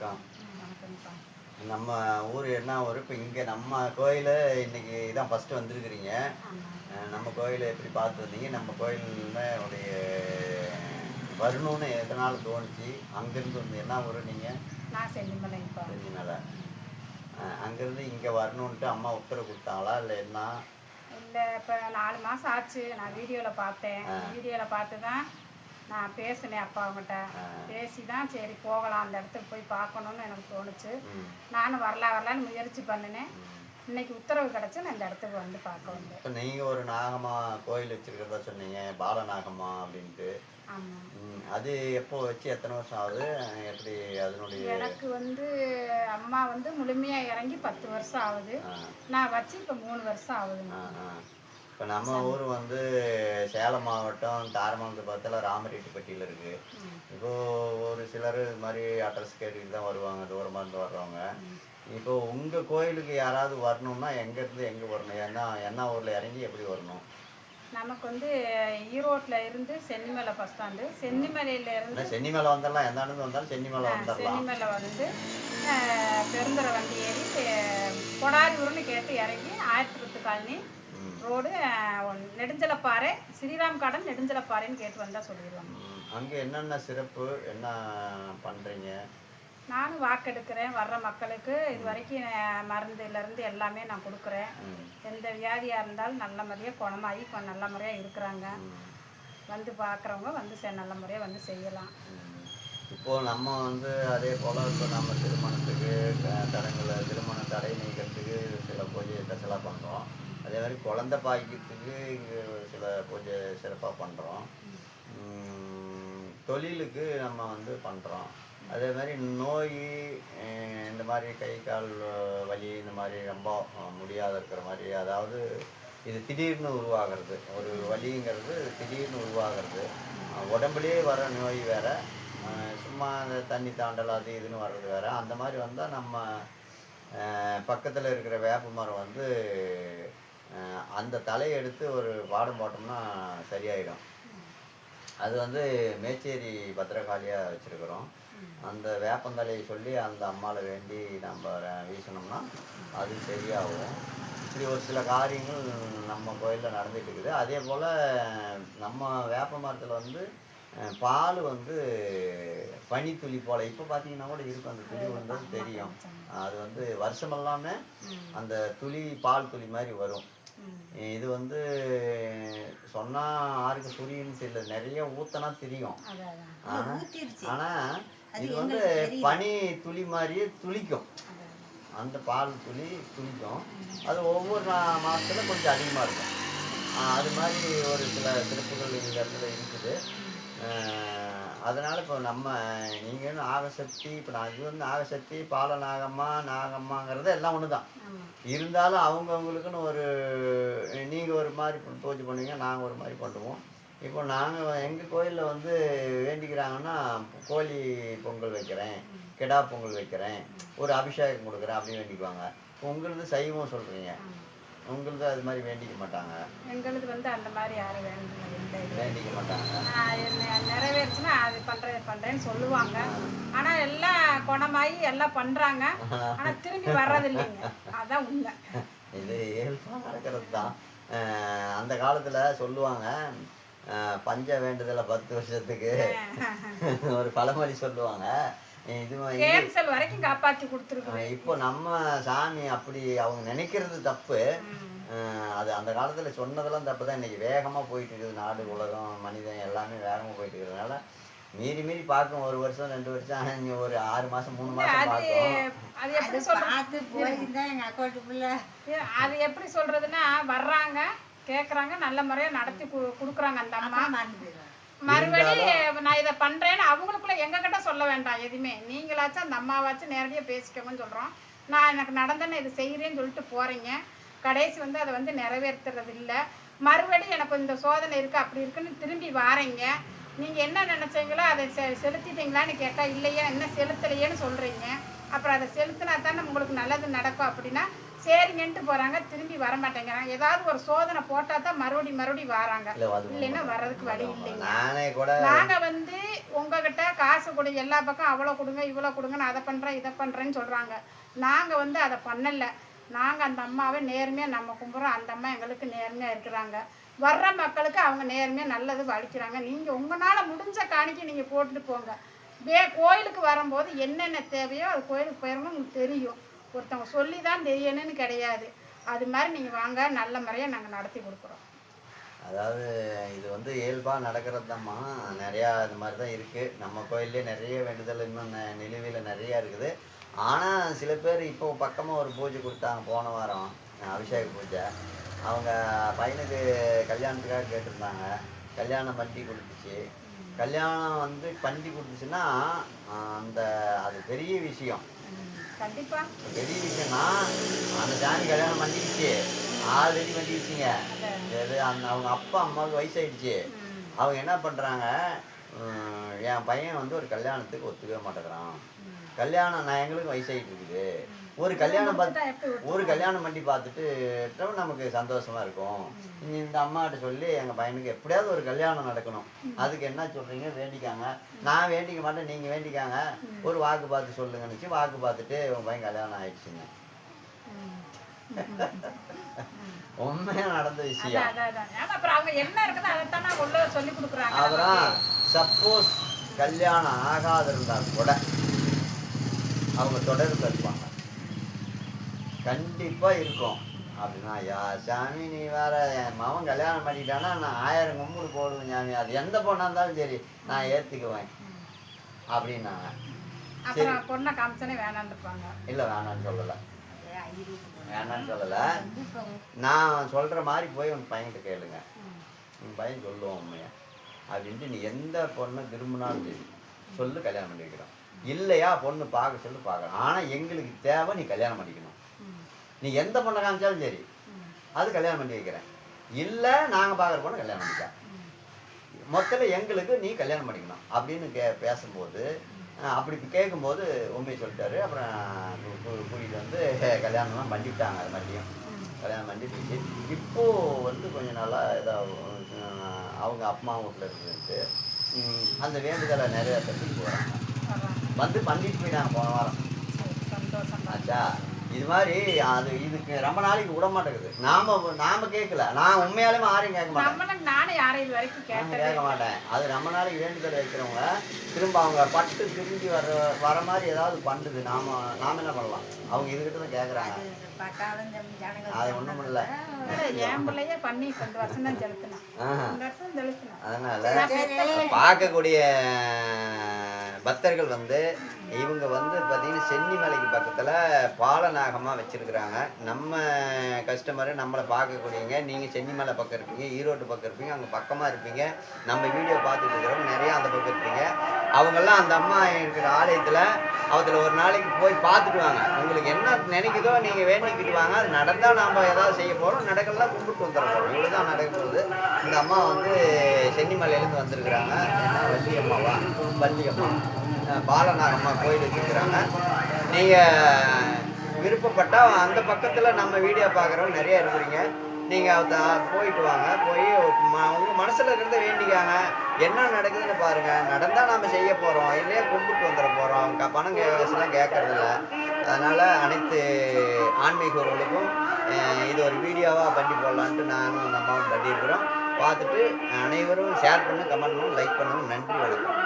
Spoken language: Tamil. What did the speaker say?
வணக்கம் நம்ம ஊர் என்ன ஊர்? இப்போ இங்கே நம்ம கோயில் இன்னைக்கு இதான் ஃபஸ்ட்டு வந்திருக்கிறீங்க. நம்ம கோயிலை எப்படி பார்த்து வந்தீங்க? நம்ம கோயிலில் உடைய வரணும்னு எதனால் தோணுச்சு? அங்கேருந்து வந்து என்ன ஊர் நீங்கள் நான் செல்லிமலைப்பா. தெரிஞ்சனால அங்கேருந்து இங்கே வரணுன்ட்டு அம்மா உத்தரவு கொடுத்தாங்களா? இல்லை என்ன? இல்லை இப்போ நாலு மாதம் ஆச்சு. நான் வீடியோவில் பார்த்தேன். வீடியோவில் பார்த்து தான் நான் பேசினேன் அப்பா அவங்ககிட்ட பேசி தான் சரி போகலாம் அந்த இடத்துக்கு போய் பார்க்கணுன்னு எனக்கு தோணுச்சு. நானும் வரலாம் வரலான்னு முயற்சி பண்ணினேன். இன்னைக்கு உத்தரவு கிடச்சி நான் இந்த இடத்துக்கு வந்து பார்க்க வந்தேன். இப்போ நீங்கள் ஒரு நாகமா கோயில் வச்சுருக்கிறதா சொன்னீங்க பாலநாகமா அப்படின்ட்டு. அது எப்போ வச்சு எத்தனை வருஷம் ஆகுது? எப்படி அதனுடைய எனக்கு வந்து அம்மா வந்து முழுமையாக இறங்கி பத்து வருஷம் ஆகுது. நான் வச்சு இப்போ மூணு வருஷம் ஆகுதுங்க. ஆ, ஆ. இப்போ நம்ம ஊர் வந்து சேலம் மாவட்டம் தாரமங்கலத்து பக்கத்தில் ராமரெட்டிப்பட்டியில் இருக்குது இப்போ ஒரு சிலர் இது மாதிரி அட்ரஸ் கேட்டுட்டு தான் வருவாங்க தூரமாக இருந்து வர்றவங்க. இப்போ உங்கள் கோயிலுக்கு யாராவது வரணும்னா எங்கேருந்து எங்கே வரணும்? ஏன்னா என்ன ஊரில் இறங்கி எப்படி வரணும்? நமக்கு வந்து ஈரோட்டில் இருந்து சென்னிமலை பஸ் ஸ்டாண்டு சென்னிமலையில இருந்து இல்லை சென்னி மேலே வந்துடலாம் எந்த இடத்துல வந்தாலும் சென்னி மேலே வந்துடலாம் சென்னிமலை வந்து பெருந்துறை வண்டி ஏறி கொடாரியூர்னு கேட்டு இறங்கி ஆயிரத்தி பத்து colony. Road Nedunchalaparai Sriram garden நெடுஞ்சலப்பாறைன்னு கேட்டு வந்தால் சொல்லிடுவாங்க அங்கே என்னென்ன சிறப்பு? என்ன பண்ணுறீங்க நானும் வாக்கெடுக்கிறேன் வர்ற மக்களுக்கு இது வரைக்கும் மருந்துலேருந்து எல்லாமே நான் கொடுக்குறேன். எந்த வியாதியாக இருந்தாலும் நல்ல முறையாக குணமாகி இப்போ நல்ல முறையாக இருக்கிறாங்க. வந்து பார்க்குறவங்க வந்து செ- நல்ல முறையாக வந்து செய்யலாம். ம். இப்போ நம்ம வந்து அதே போல் இப்போ நம்ம திருமணத்துக்கு தடங்களை திருமண தடை நீக்கிறதுக்கு சில பூஜை ஸ்பெஷலாக பண்ணுறோம் அதே மாதிரி குழந்தை பாய்க்கிறதுக்கு இங்கே சில கொஞ்சம் சிறப்பாக பண்ணுறோம் தொழிலுக்கு நம்ம வந்து பண்ணுறோம் அதே மாதிரி நோய் இந்த மாதிரி கை கால் வலி இந்த மாதிரி ரொம்ப முடியாத இருக்கிற மாதிரி அதாவது இது திடீர்னு உருவாகிறது. ஒரு வலிங்கிறது திடீர்னு உருவாகிறது. உடம்புலேயே வர நோய் வேற சும்மா அந்த தண்ணி தாண்டல் அது இதுன்னு வர்றது வேறு. அந்த மாதிரி வந்தால் நம்ம பக்கத்தில் இருக்கிற வேப்ப மரம் வந்து அந்த தலையை எடுத்து ஒரு பாடம் போட்டோம்னா சரியாயிடும். அது வந்து மேச்சேரி பத்திரகாளியாக வச்சுருக்குறோம். அந்த வேப்பந்தலையை சொல்லி அந்த அம்மாவை வேண்டி நம்ம வீசினோம்னா அது சரியாகும். இப்படி ஒரு சில காரியங்கள் நம்ம கோயிலில் நடந்துகிட்டு இருக்குது. அதே போல் நம்ம வேப்ப மரத்தில் வந்து பால் வந்து பனித்துளி போல் இப்போ பார்த்தீங்கன்னா கூட இருக்கும். அந்த துளி வந்து தெரியும். அது வந்து வருஷமெல்லாமே அந்த துளி பால் துளி மாதிரி வரும். இது வந்து சொன்னால் யாருக்கு புரியும்னு தெரியல. நிறைய ஊத்தனா தெரியும். அதான் அதான். ஆனா ஊத்திருச்சு. ஆனா அது இது வந்து. பனி துளி மாதிரியே துளிக்கும். அந்த பால் துளி துளிக்கும். அது ஒவ்வொரு மாசத்துல கொஞ்சம் அதிகமாக இருக்கும். அது மாதிரி ஒரு சில சிறப்புகள் இந்த இடத்துல இருக்குது. அதனால இப்போ நம்ம நீங்கள் நாகசக்தி இப்போ நான் இது வந்து நாகசக்தி பால நாகம்மா நாகம்மாங்கிறது எல்லாம் ஒன்று தான் இருந்தாலும் அவங்கவுங்களுக்குன்னு ஒரு நீங்கள் ஒரு மாதிரி பூஜை பண்ணுவீங்க நாங்கள் ஒரு மாதிரி பண்ணுவோம். இப்போ நாங்கள் எங்கள் கோயிலில் வந்து வேண்டிக்கிறாங்கன்னா கோழி பொங்கல் வைக்கிறேன் கெடா பொங்கல் வைக்கிறேன் ஒரு அபிஷேகம் கொடுக்குறேன் அப்படின்னு வேண்டிக்குவாங்க. உங்களது சைவம் சொல்கிறீங்க உங்களது அது மாதிரி வேண்டிக்க மாட்டாங்க? எங்களுது வந்து அந்த மாதிரி யாரும் இல்லை வேண்டிக்க மாட்டாங்க. நிறைவேறுச்சுன்னா அது பண்ணுறேன் பண்ணுறேன்னு சொல்லுவாங்க. ஆனால் எல்லாம் குணமாயி எல்லாம் பண்ணுறாங்க ஆனால் திரும்பி வர்றதில்லைங்க. அதான் உண்மை. இது இயல்பாக நடக்கிறது தான் அந்த காலத்தில் சொல்லுவாங்க பஞ்ச வேண்டுதலை பத்து வருஷத்துக்கு. ஒரு பழமொழி சொல்லுவாங்க. கேன்சல் வரைக்கும் காப்பாற்றி கொடுத்துருக்கு அஹ் இப்போ நம்ம சாமி அப்படி அவங்க நினைக்கிறது தப்பு. அது அந்த காலத்தில் சொன்னதெல்லாம் தப்பு தான் இன்னைக்கு வேகமாக போயிட்டு இருக்குது. நாடு உலகம் மனிதன் எல்லாமே வேகமாக போயிட்டு இருக்கிறதுனால மீறி மீறி பார்க்கும். ஒரு வருஷம் ரெண்டு வருஷம் இனி ஒரு ஆறு மாதம் மூணு மாதம் அது எப்படி பார்த்து போயிருந்தா எங்க அக்கௌண்ட் பிள்ளை அது எப்படி சொல்றதுன்னா வர்றாங்க கேட்குறாங்க நல்ல முறையாக நடத்தி கொடுக்குறாங்க அந்த அம்மா. மறந்து போயிடுவாங்க மறுபடி நான் இதை பண்றேன்னு அவங்களுக்குள்ள எங்ககிட்ட சொல்ல வேண்டாம் எதுவுமே. நீங்களாச்சும் அந்த அம்மாவாச்சும் நேரடியாக பேசிக்கோங்கன்னு சொல்றோம். நான் எனக்கு நடந்தேன்னு இது செய்கிறேன்னு சொல்லிட்டு போறீங்க. கடைசி வந்து அதை வந்து நிறைவேற்றுறது இல்லை மறுபடியும் எனக்கு இந்த சோதனை இருக்கு அப்படி இருக்குன்னு திரும்பி வாரீங்க. நீங்க என்ன நினைச்சீங்களோ அதை செ செலுத்திட்டீங்களான்னு கேட்டால் இல்லையா என்ன செலுத்தலையேன்னு சொல்றீங்க. அப்புறம் அதை செலுத்தினா தானே உங்களுக்கு நல்லது நடக்கும். அப்படின்னா சரிங்கன்ட்டு போறாங்க திரும்பி வர மாட்டேங்கிறாங்க ஏதாவது ஒரு சோதனை போட்டா தான் மறுபடி மறுபடி வராங்க. இல்லைன்னா வர்றதுக்கு வழி இல்லைங்க. நாங்க வந்து உங்ககிட்ட காசு கொடு எல்லா பக்கம் அவ்வளோ கொடுங்க இவ்வளோ கொடுங்க நான் அதை பண்றேன் இதை பண்றேன்னு சொல்றாங்க. நாங்க வந்து அதை பண்ணல. நாங்க அந்த அம்மாவை நேர்மையா நம்ம கும்புறோம். அந்த அம்மா எங்களுக்கு நேர்மையா இருக்கிறாங்க. வர்ற மக்களுக்கு அவங்க நேர்மையா நல்லது வலிக்கிறாங்க. நீங்க உங்களால முடிஞ்ச காணிக்கை நீங்க போட்டுட்டு போங்க. வே கோயிலுக்கு வரும்போது என்னென்ன தேவையோ அது கோயிலுக்கு போயிடணும் உங்களுக்கு தெரியும். ஒருத்தவங்க சொல்லி தான் தெரியணும்னு கிடையாது. அது மாதிரி நீங்கள் வாங்க நல்ல முறையாக நாங்கள் நடத்தி கொடுக்குறோம். அதாவது இது வந்து இயல்பாக நடக்கிறது தான்மா நிறையா இது மாதிரி தான் இருக்குது நம்ம கோயிலே நிறைய வேண்டுதல் இன்னும் நிலுவையில் நிறையா இருக்குது. ஆனால் சில பேர் இப்போ பக்கமாக ஒரு பூஜை கொடுத்தாங்க. போன வாரம் அபிஷேக பூஜை. அவங்க பையனுக்கு கல்யாணத்துக்காக கேட்டிருந்தாங்க. கல்யாணம் பண்ணி கொடுத்துச்சு. கல்யாணம் வந்து பண்ணி கொடுத்துச்சுன்னா அந்த அது பெரிய விஷயம். கண்டிப்பா. பெரிய விஷயம்னா அந்த சாமி கல்யாணம் பண்ணிக்கிச்சு ஆல்ரெடி பண்ணிக்கிச்சுங்க எது அந்த அவங்க அப்பா அம்மாவுக்கு வயசாயிடுச்சு. அவங்க என்ன பண்ணுறாங்க என் பையன் வந்து ஒரு கல்யாணத்துக்கு ஒத்துக்கவே மாட்டேங்கிறான். கல்யாணம் நான் எங்களுக்கு வயசாயிட்டு இருக்குது. ஒரு கல்யாணம் பார்த்து ஒரு கல்யாணம் பண்ணி பார்த்துட்டு நமக்கு சந்தோஷமா இருக்கும். நீ இந்த அம்மாட்ட சொல்லி எங்கள் பையனுக்கு எப்படியாவது ஒரு கல்யாணம் நடக்கணும். அதுக்கு என்ன சொல்கிறீங்க வேண்டிக்காங்க. நான் வேண்டிக்க மாட்டேன் நீங்கள் வேண்டிக்காங்க. ஒரு வாக்கு பார்த்து சொல்லுங்கன்னுச்சு வாக்கு பார்த்துட்டு உன் பையன் கல்யாணம் ஆயிடுச்சுங்க. உண்மையாக நடந்த விஷயம். அப்புறம் சப்போஸ் கல்யாணம் ஆகாது இருந்தால் கூட அவங்க தொடர்பு இருப்பாங்க. கண்டிப்பா இருக்கும். அப்படின்னா யா சாமி நீ வேற என் மகன் கல்யாணம் பண்ணிட்டானா நான் ஆயிரம் கும்பிடு போடுவேன் சாமி. அது எந்த பொண்ணா இருந்தாலும் சரி நான் ஏத்துக்குவேன். அப்படின்னாங்க அப்புறம் பொண்ணை காமிச்சனே வேணான்னு இல்லை வேணான்னு சொல்லலை. வேணான்னு சொல்லலை. நான் சொல்ற மாதிரி போய் உன் பையன்கிட்ட கேளுங்க. உன் பையன் சொல்லுவான் உண்மையா? அப்படின்ட்டு நீ எந்த பொண்ணை விரும்பினாலும் சரி சொல்லு கல்யாணம் பண்ணி வைக்கிறோம் இல்லையா பொண்ணு பார்க்க சொல்லு பார்க்கலாம். ஆனால் எங்களுக்கு தேவை நீ கல்யாணம் பண்ணிக்கணும். நீ எந்த பொண்ணை காமிச்சாலும் சரி அது கல்யாணம் பண்ணி வைக்கிறேன். இல்லை நாங்கள் பார்க்குற பொண்ணை கல்யாணம் பண்ணிக்க. மொத்தத்தில் எங்களுக்கு நீ கல்யாணம் பண்ணிக்கணும். அப்படின்னு கே பேசும்போது அப்படி கேட்கும்போது உண்மையை சொல்லிட்டாரு. அப்புறம் கூட்டிகிட்டு வந்து கல்யாணம்லாம் பண்ணிவிட்டாங்க அது மாதிரியும். கல்யாணம் பண்ணி போச்சு இப்போ வந்து கொஞ்ச நாளாக ஏதோ அஹ், அவங்க அம்மா வீட்டில் இருக்குன்ட்டு ம், அந்த வேண்டுதலை நிறைவேற்றத்துக்கு போகிறாங்க வர்றாங்க. வந்து பண்ணிட்டு போயிட்டாங்க போன வாரம். ஆச்சா? இது மாதிரி அது இதுக்கு ரொம்ப நாளைக்கு விட மாட்டேங்குது. நாம நாம கேட்கல. நான் உண்மையாலுமே யாரையும் கேட்க மாட்டேன். நானே இது வரைக்கும் கேட்க மாட்டேன். அது ரொம்ப நாளைக்கு வேண்டுதல் வைக்கிறவங்க திரும்ப அவங்க பட்டு திரும்பி வர வர மாதிரி ஏதாவது பண்ணுது. நாம நாம என்ன பண்ணலாம் அவங்க இதுகிட்ட தான் கேட்குறாங்க அது ஒன்றும் இல்லை. அதனால. பார்க்கக்கூடிய பக்தர்கள் வந்து இவங்க வந்து பார்த்திங்கன்னா சென்னிமலைக்கு பக்கத்தில் பாலநாகமாக வச்சுருக்குறாங்க. நம்ம கஸ்டமரு நம்மளை பார்க்கக்கூடியவங்க நீங்கள் சென்னிமலை பக்கம் இருப்பீங்க ஈரோடு பக்கம் இருப்பீங்க அங்கே பக்கமாக இருப்பீங்க. நம்ம வீடியோ பார்த்துட்டு இருக்கிறவங்க நிறையா அந்த பக்கம் இருப்பீங்க. அவங்கெல்லாம் அந்த அம்மா இருக்கிற ஆலயத்தில் அவத்தில் ஒரு நாளைக்கு போய் பார்த்துட்டு வாங்க. உங்களுக்கு என்ன நினைக்குதோ நீங்கள் வேண்டிக்கிட்டு வாங்க. அது நடந்தால் நாம் ஏதாவது செய்ய போகிறோம் நடக்கலாம் கும்பிட்டு வந்துடுறோம் இவ்வளோ தான் நடக்கும்போது இந்த அம்மா வந்து சென்னிமலையிலேருந்து வந்திருக்கிறாங்க. என்ன வள்ளி அம்மாவா வள்ளி அம்மா பாலநாகம்மா கோயில் வச்சுருக்கிறாங்க. நீங்கள் விருப்பப்பட்டால் அந்த பக்கத்தில் நம்ம வீடியோ பார்க்குறவங்க நிறைய இருக்கிறீங்க. நீங்கள் போயிட்டு வாங்க. போய் ம- உங்க மனசில் இருக்கிறத வேண்டிக்காங்க. என்ன நடக்குதுன்னு பாருங்கள் நடந்தால் நாம் செய்ய போகிறோம் இல்லையா கும்பிட்டு வந்துட போகிறோம் க பணம் கேட்கலாம் கேட்கறதில்ல அதனால் அனைத்து ஆன்மீகர்களுக்கும் இது ஒரு வீடியோவாக பண்ணி போடலான்ட்டு நானும் அந்த அம்மாவும் பண்ணியிருக்கிறோம். பார்த்துட்டு அனைவரும் ஷேர் பண்ணு கமெண்ட் பண்ணும் லைக் பண்ணணும் நன்றி வணக்கம்.